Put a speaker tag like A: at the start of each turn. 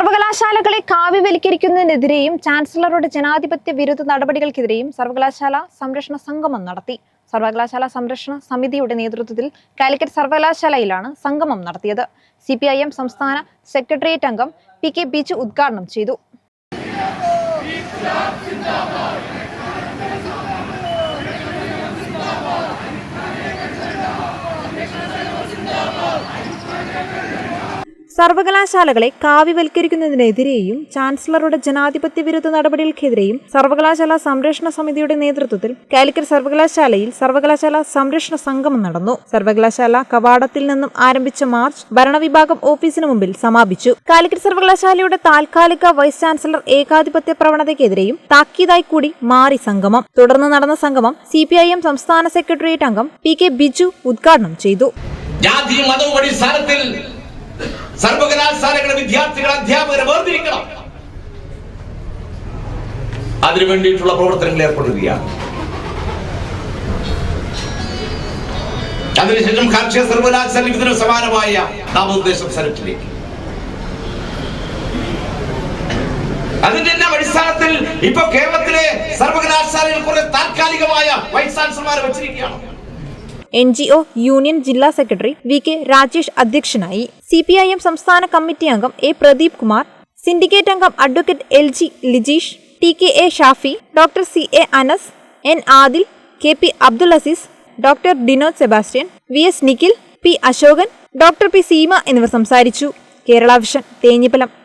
A: സർവകലാശാലകളെ കാവ്യവൽക്കരിക്കുന്നതിനെതിരെയും ചാൻസലറുടെ ജനാധിപത്യ വിരുദ്ധ നടപടികൾക്കെതിരെയും സർവകലാശാല സംരക്ഷണ സംഗമം നടത്തി. സർവകലാശാല സംരക്ഷണ സമിതിയുടെ നേതൃത്വത്തിൽ കാലിക്കറ്റ് സർവകലാശാലയിലാണ് സംഗമം നടത്തിയത്. സി സംസ്ഥാന സെക്രട്ടേറിയറ്റ് അംഗം പി കെ ബിജു ഉദ്ഘാടനം ചെയ്തു. സർവകലാശാലകളെ കാവ്യവൽക്കരിക്കുന്നതിനെതിരെയും ചാൻസലറുടെ ജനാധിപത്യ വിരുദ്ധ നടപടികൾക്കെതിരെയും സർവകലാശാല സംരക്ഷണ സമിതിയുടെ നേതൃത്വത്തിൽ കാലിക്കറ്റ് സർവകലാശാലയിൽ സർവകലാശാല സംരക്ഷണ സംഗമം നടന്നു. സർവകലാശാല കവാടത്തിൽ നിന്നും ആരംഭിച്ച മാർച്ച് ഭരണവിഭാഗം ഓഫീസിന് മുമ്പിൽ സമാപിച്ചു. കാലിക്കറ്റ് സർവകലാശാലയുടെ താൽക്കാലിക വൈസ് ചാൻസലർ ഏകാധിപത്യ പ്രവണതയ്ക്കെതിരെയും താക്കീതായി കൂടി മാറി സംഗമം. തുടർന്ന് നടന്ന സംഗമം സി സംസ്ഥാന സെക്രട്ടേറിയറ്റ് അംഗം പി കെ ബിജു ഉദ്ഘാടനം ചെയ്തു.
B: ജാതി മതവും അടിസ്ഥാനത്തിൽ സർവകലാശാലകളുടെ വിദ്യാർത്ഥികൾ അധ്യാപകരെ വേർതിരിക്കണം. അതിനു വേണ്ടിയിട്ടുള്ള പ്രവർത്തനങ്ങൾ ഏർപ്പെടുകയാണ്. അതിനുശേഷം കാർഷിക സർവകലാശാലയ്ക്ക് ഇതിന് സമാനമായ നാമനിർദ്ദേശം സെനറ്റിലേക്ക്. അതിന്റെ എല്ലാം അടിസ്ഥാനത്തിൽ ഇപ്പൊ കേരളത്തിലെ സർവകലാശാലയിൽ കുറെ താൽക്കാലികമായ വൈസ് ചാൻസലർമാരെ വെച്ചിരിക്കുകയാണ്.
A: എൻ ജി ഒ യൂണിയൻ ജില്ലാ സെക്രട്ടറി വി കെ രാജേഷ് അധ്യക്ഷനായി സി പി ഐ എം സംസ്ഥാന കമ്മിറ്റി അംഗം എ പ്രദീപ് കുമാർ സിൻഡിക്കേറ്റ് അംഗം advocate L G Lijeesh T K A Shafi doctor C A Anas N Adil K P Abdul Aziz doctor Dinod Sebastian V S Nikhil P Ashokan doctor P Seema എന്നിവർ സംസാരിച്ചു. Kerala vision Thenhipalam.